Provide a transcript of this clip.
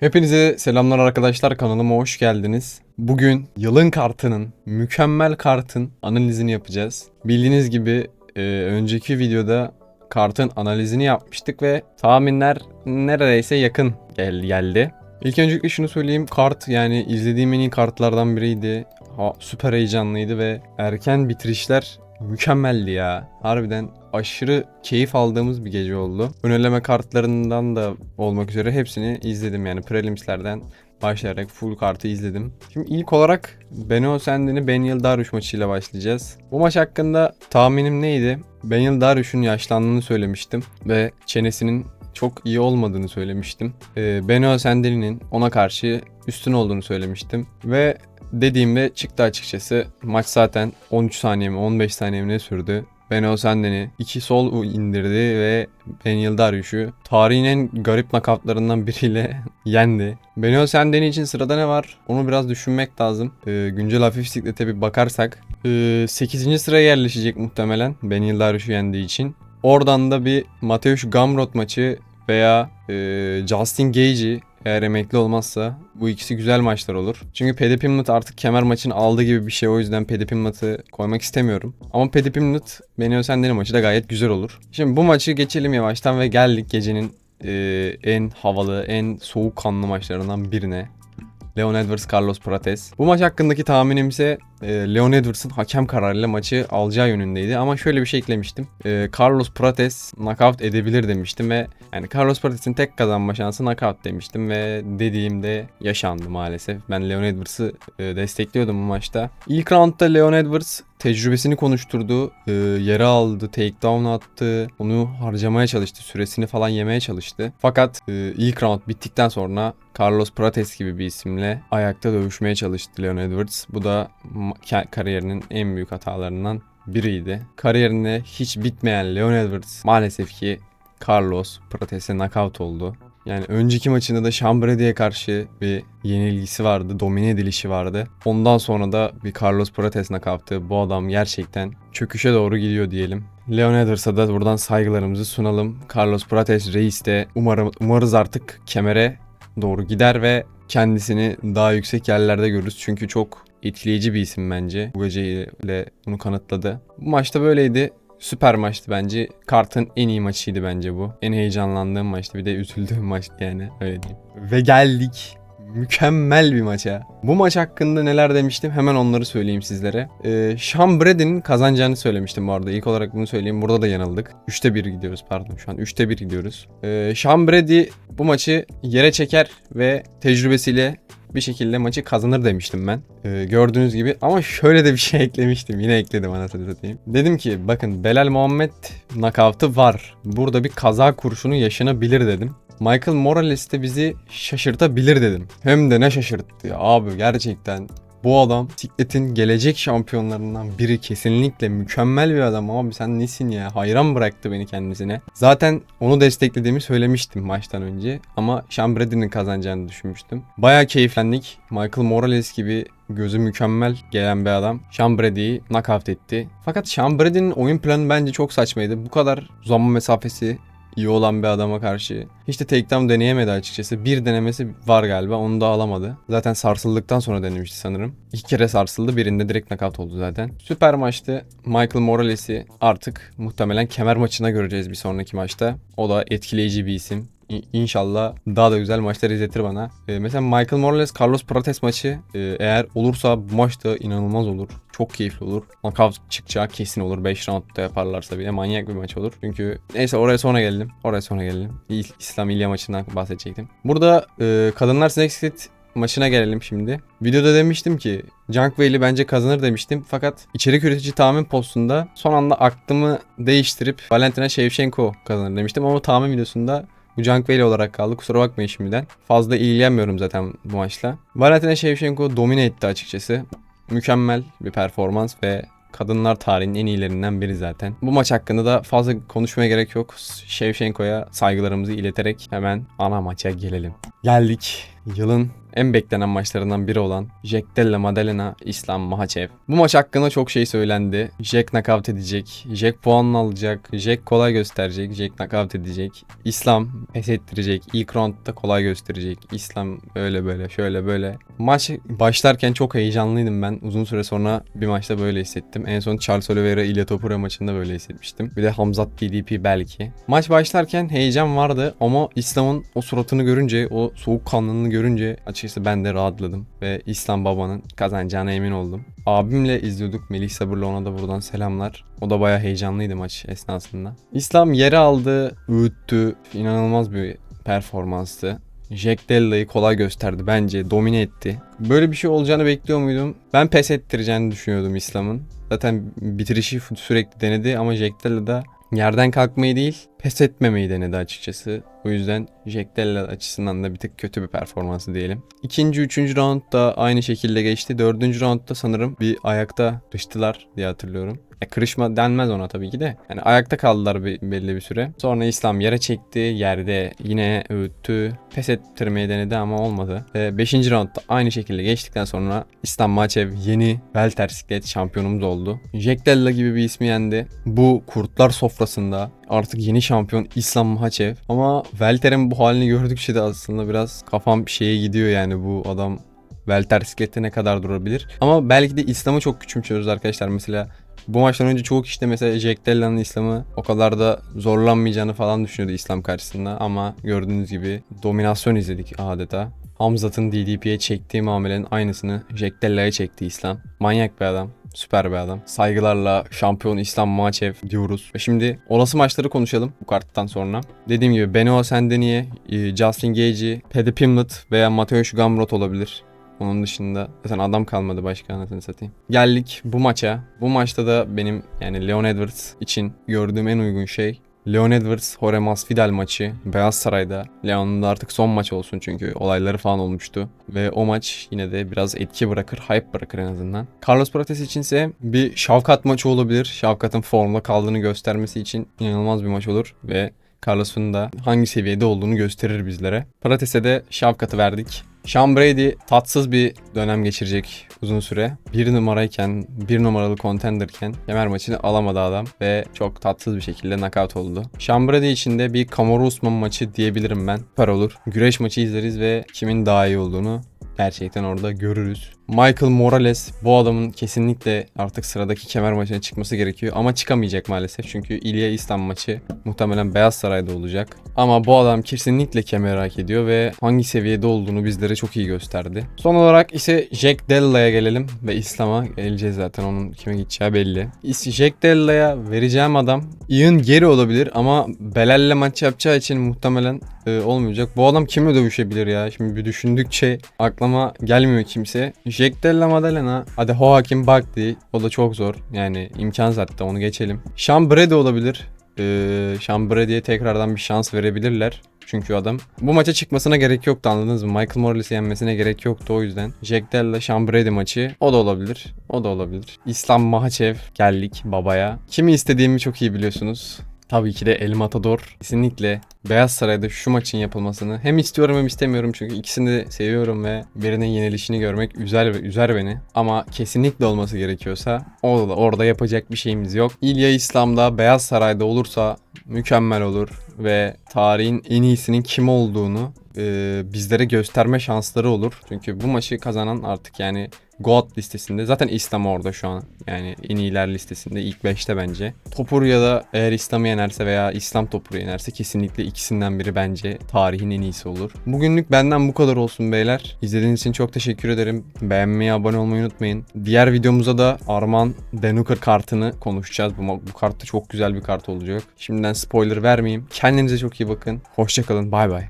Hepinize selamlar arkadaşlar kanalıma hoş geldiniz. Bugün yılın kartının, mükemmel kartın analizini yapacağız. Bildiğiniz gibi e, önceki videoda kartın analizini yapmıştık ve tahminler neredeyse yakın gel geldi. İlk öncelikle şunu söyleyeyim kart yani izlediğim en iyi kartlardan biriydi. Ha, süper heyecanlıydı ve erken bitirişler mükemmeldi ya. Harbiden aşırı keyif aldığımız bir gece oldu. Öneleme kartlarından da olmak üzere hepsini izledim yani prelimslerden başlayarak full kartı izledim. Şimdi ilk olarak Beno Sendin'i Benyil Daruş maçıyla başlayacağız. Bu maç hakkında tahminim neydi? Benyil Daruş'un yaşlandığını söylemiştim ve çenesinin çok iyi olmadığını söylemiştim. Ee, Beno Sendin'in ona karşı üstün olduğunu söylemiştim ve dediğimde çıktı açıkçası. Maç zaten 13 saniye mi 15 saniye mi ne sürdü. Beno Senden'i iki sol indirdi ve Benyil Darius'u tarihin en garip nakavtlarından biriyle yendi. Beno Senden için sırada ne var? Onu biraz düşünmek lazım. Ee, güncel hafif siklete bir bakarsak. Ee, 8. sıraya yerleşecek muhtemelen Benyil Darius'u yendiği için. Oradan da bir Mateusz Gamrot maçı veya e, Justin Gage'i eğer emekli olmazsa bu ikisi güzel maçlar olur. Çünkü Paddy Pimlet artık kemer maçını aldı gibi bir şey o yüzden Paddy Pimlet'ı koymak istemiyorum. Ama Paddy Pimlet Beni Ösender'in maçı da gayet güzel olur. Şimdi bu maçı geçelim yavaştan ve geldik gecenin e, en havalı, en soğukkanlı maçlarından birine. Leon Edwards, Carlos Prates. Bu maç hakkındaki tahminim ise e, Leon Edwards'ın hakem kararıyla maçı alacağı yönündeydi. Ama şöyle bir şey eklemiştim. E, Carlos Prates knockout edebilir demiştim ve yani Carlos Prates'in tek kazanma şansı knockout demiştim ve dediğimde yaşandı maalesef. Ben Leon Edwards'ı e, destekliyordum bu maçta. İlk roundda Leon Edwards tecrübesini konuşturdu. Yere aldı, takedown attı. Onu harcamaya çalıştı. Süresini falan yemeye çalıştı. Fakat ilk round bittikten sonra Carlos Prates gibi bir isimle ayakta dövüşmeye çalıştı Leon Edwards. Bu da kariyerinin en büyük hatalarından biriydi. Kariyerinde hiç bitmeyen Leon Edwards maalesef ki Carlos Prates'e knockout oldu. Yani önceki maçında da Şambrede'ye karşı bir yenilgisi vardı, domine edilişi vardı. Ondan sonra da bir Carlos Prates knockout'ı. Bu adam gerçekten çöküşe doğru gidiyor diyelim. Leon Edwards'a da buradan saygılarımızı sunalım. Carlos Prates reis de umarım, umarız artık kemere doğru gider ve kendisini daha yüksek yerlerde görürüz. Çünkü çok etkileyici bir isim bence. Bu geceyle bunu kanıtladı. Bu maçta böyleydi. Süper maçtı bence. Kartın en iyi maçıydı bence bu. En heyecanlandığım maçtı. Bir de üzüldüğüm maçtı yani. Öyle diyeyim. Ve geldik. Mükemmel bir maça. Bu maç hakkında neler demiştim hemen onları söyleyeyim sizlere. Ee, Sean Brady'nin kazanacağını söylemiştim bu arada. İlk olarak bunu söyleyeyim. Burada da yanıldık. 3'te 1 gidiyoruz pardon. Şu an 3'te 1 gidiyoruz. Ee, Sean Brady bu maçı yere çeker ve tecrübesiyle bir şekilde maçı kazanır demiştim ben. Ee, gördüğünüz gibi ama şöyle de bir şey eklemiştim. Yine ekledim anasını satayım. Dedim ki bakın Belal Muhammed nakavtı var. Burada bir kaza kurşunu yaşanabilir dedim. Michael Morales de bizi şaşırtabilir dedim. Hem de ne şaşırttı ya abi gerçekten. Bu adam sikletin gelecek şampiyonlarından biri kesinlikle mükemmel bir adam abi sen nesin ya hayran bıraktı beni kendisine. Zaten onu desteklediğimi söylemiştim maçtan önce ama Sean Brady'nin kazanacağını düşünmüştüm. Baya keyiflendik. Michael Morales gibi gözü mükemmel gelen bir adam Sean Brady'yi knockout etti. Fakat Sean Brady'nin oyun planı bence çok saçmaydı. Bu kadar uzanma mesafesi iyi olan bir adama karşı. Hiç de takedown deneyemedi açıkçası. Bir denemesi var galiba onu da alamadı. Zaten sarsıldıktan sonra denemişti sanırım. İki kere sarsıldı birinde direkt knockout oldu zaten. Süper maçtı. Michael Morales'i artık muhtemelen kemer maçına göreceğiz bir sonraki maçta. O da etkileyici bir isim. İnşallah daha da güzel maçlar izletir bana. Ee, mesela Michael Morales Carlos Prates maçı e, eğer olursa bu maç da inanılmaz olur. Çok keyifli olur. Knockout çıkacağı kesin olur. 5 roundda yaparlarsa bile manyak bir maç olur. Çünkü neyse oraya sonra gelelim. Oraya sonra gelelim. İslam İlya maçından bahsedecektim. Burada e, kadınlar Snake maçına gelelim şimdi. Videoda demiştim ki Junk bence kazanır demiştim. Fakat içerik üretici tahmin postunda son anda aklımı değiştirip Valentina Shevchenko kazanır demiştim. Ama tahmin videosunda bu Whaley olarak kaldı. Kusura bakmayın şimdiden. Fazla ilgilenmiyorum zaten bu maçla. Valentina Shevchenko domine etti açıkçası. Mükemmel bir performans ve kadınlar tarihinin en iyilerinden biri zaten. Bu maç hakkında da fazla konuşmaya gerek yok. Shevchenko'ya saygılarımızı ileterek hemen ana maça gelelim. Geldik. Yılın en beklenen maçlarından biri olan Jack Della Maddalena İslam Mahachev. Bu maç hakkında çok şey söylendi. Jack knockout edecek, Jack puanını alacak, Jack kolay gösterecek, Jack knockout edecek, İslam pes ettirecek, ilk roundda kolay gösterecek, İslam öyle böyle şöyle böyle. Maç başlarken çok heyecanlıydım ben. Uzun süre sonra bir maçta böyle hissettim. En son Charles Oliveira İlya Topura maçında böyle hissetmiştim. Bir de Hamzat DDP belki. Maç başlarken heyecan vardı ama İslam'ın o suratını görünce, o soğukkanlılığını görünce açıkçası ben de rahatladım. Ve İslam babanın kazanacağına emin oldum. Abimle izliyorduk. Melih Sabır'la ona da buradan selamlar. O da bayağı heyecanlıydı maç esnasında. İslam yere aldı, öğüttü. İnanılmaz bir performanstı. Jack Della'yı kolay gösterdi bence. Domine etti. Böyle bir şey olacağını bekliyor muydum? Ben pes ettireceğini düşünüyordum İslam'ın. Zaten bitirişi sürekli denedi ama Jack Della da yerden kalkmayı değil pes etmemeyi denedi açıkçası. O yüzden Jack Della açısından da bir tık kötü bir performansı diyelim. İkinci, üçüncü round da aynı şekilde geçti. Dördüncü roundda sanırım bir ayakta kırıştılar diye hatırlıyorum. E, kırışma denmez ona tabii ki de. Yani ayakta kaldılar bir, belli bir süre. Sonra İslam yere çekti. Yerde yine öğüttü. Pes ettirmeyi denedi ama olmadı. E, beşinci roundda aynı şekilde geçtikten sonra İslam Maçev yeni welter siklet şampiyonumuz oldu. Jack Della gibi bir ismi yendi. Bu kurtlar sofrasında artık yeni şampiyon İslam Mahachev. Ama Welter'in bu halini gördükçe de aslında biraz kafam şeye gidiyor yani bu adam Welter siklette ne kadar durabilir. Ama belki de İslam'ı çok küçümsüyoruz arkadaşlar. Mesela bu maçtan önce çoğu kişi de mesela Jack Della'nın İslam'ı o kadar da zorlanmayacağını falan düşünüyordu İslam karşısında. Ama gördüğünüz gibi dominasyon izledik adeta. Hamzat'ın DDP'ye çektiği muamelenin aynısını Jack Della'ya çekti İslam. Manyak bir adam. Süper bir adam. Saygılarla şampiyon İslam Maçev diyoruz. Şimdi olası maçları konuşalım bu karttan sonra. Dediğim gibi Benoit Sendeniye, e, Justin Gage'i, Paddy Pimlet veya Mateusz Gamrot olabilir. Onun dışında zaten adam kalmadı başka anasını satayım. Geldik bu maça. Bu maçta da benim yani Leon Edwards için gördüğüm en uygun şey Leon Edwards, Jorge Masvidal maçı Beyaz Saray'da. Leon'un da artık son maç olsun çünkü olayları falan olmuştu. Ve o maç yine de biraz etki bırakır, hype bırakır en azından. Carlos Prates içinse bir Şavkat maçı olabilir. Şavkat'ın formda kaldığını göstermesi için inanılmaz bir maç olur. Ve Carlos'un da hangi seviyede olduğunu gösterir bizlere. Prates'e de Şavkat'ı verdik. Sean Brady tatsız bir dönem geçirecek uzun süre. Bir numarayken, bir numaralı contenderken kemer maçını alamadı adam ve çok tatsız bir şekilde knockout oldu. Sean Brady için de bir Kamaru Usman maçı diyebilirim ben. Süper olur. Güreş maçı izleriz ve kimin daha iyi olduğunu gerçekten orada görürüz. Michael Morales bu adamın kesinlikle artık sıradaki kemer maçına çıkması gerekiyor ama çıkamayacak maalesef çünkü İlya İslam maçı muhtemelen Beyaz Saray'da olacak. Ama bu adam kesinlikle kemer hak ediyor ve hangi seviyede olduğunu bizlere çok iyi gösterdi. Son olarak ise Jack Della'ya gelelim ve İslam'a geleceğiz zaten onun kime gideceği belli. Jack Della'ya vereceğim adam Ian Geri olabilir ama Belal'le maç yapacağı için muhtemelen e, olmayacak. Bu adam kimle dövüşebilir ya? Şimdi bir düşündükçe aklıma gelmiyor kimse. Jack Della Maddalena. Hadi Joaquin Bakti. O da çok zor. Yani imkan zaten onu geçelim. Sean Brady olabilir. Ee, Sean Brady'ye tekrardan bir şans verebilirler. Çünkü adam bu maça çıkmasına gerek yoktu anladınız mı? Michael Morris'i yenmesine gerek yoktu o yüzden. Jack Della, Sean Brady maçı o da olabilir. O da olabilir. İslam Mahachev geldik babaya. Kimi istediğimi çok iyi biliyorsunuz. Tabii ki de El Matador. Kesinlikle Beyaz Saray'da şu maçın yapılmasını hem istiyorum hem istemiyorum çünkü ikisini de seviyorum ve birinin yenilişini görmek üzer üzer beni. Ama kesinlikle olması gerekiyorsa orada, orada yapacak bir şeyimiz yok. İlya İslam'da Beyaz Saray'da olursa mükemmel olur ve tarihin en iyisinin kim olduğunu e, bizlere gösterme şansları olur. Çünkü bu maçı kazanan artık yani GOAT listesinde. Zaten İslam orada şu an. Yani en iyiler listesinde ilk 5'te bence. Topur ya da eğer İslam'ı yenerse veya İslam Topur'u yenerse kesinlikle ikisinden biri bence tarihin en iyisi olur. Bugünlük benden bu kadar olsun beyler. İzlediğiniz için çok teşekkür ederim. Beğenmeyi, abone olmayı unutmayın. Diğer videomuza da Arman Denuker kartını konuşacağız. Bu, bu kart da çok güzel bir kart olacak. Şimdiden spoiler vermeyeyim. Kendinize çok iyi bakın. Hoşçakalın. Bay bay.